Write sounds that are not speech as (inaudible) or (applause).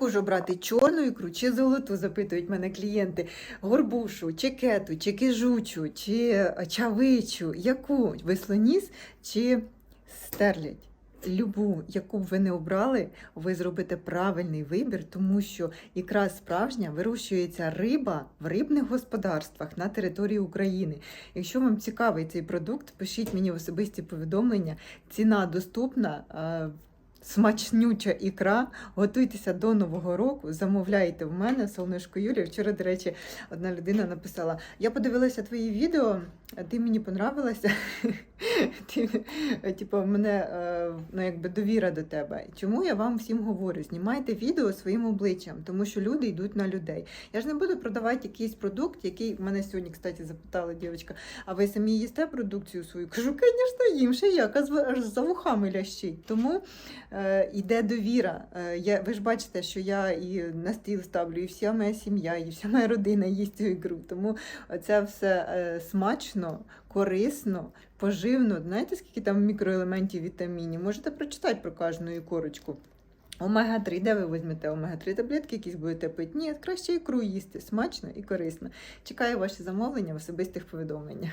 Можу брати чорну ікру чи золоту, запитують мене клієнти, горбушу, чи кету, чи кижучу, чи е, чавичу, яку веслоніс чи стерлядь. Любу, яку б ви не обрали, ви зробите правильний вибір, тому що ікра справжня вирощується риба в рибних господарствах на території України. Якщо вам цікавий цей продукт, пишіть мені в особисті повідомлення. Ціна доступна, е, смачнюча ікра. Готуйтеся до Нового року, замовляйте в мене, солнишко Юлія. Вчора, до речі, одна людина написала: Я подивилася твої відео, ти мені понравилася. (laughs) Ти, е, типу, в мене е, ну, якби довіра до тебе. Чому я вам всім говорю? Знімайте відео своїм обличчям, тому що люди йдуть на людей. Я ж не буду продавати якийсь продукт, який мене сьогодні, кстати, запитала дівчинка, а ви самі їсте продукцію свою? Кажу, звісно, їм ще як, аж за вухами лящить. Тому е, йде довіра. Е, я, ви ж бачите, що я і на стіл ставлю, і вся моя сім'я, і вся моя родина їсть цю ігру. Тому це все е, смачно, корисно, поживно. Знаєте, скільки там мікроелементів, вітамінів? Можете прочитати про кожну ікорочку. Омега-3, де ви візьмете омега-3 таблетки, якісь будете пити? Ні, краще ікру їсти, смачно і корисно. Чекаю ваші замовлення в особистих повідомленнях.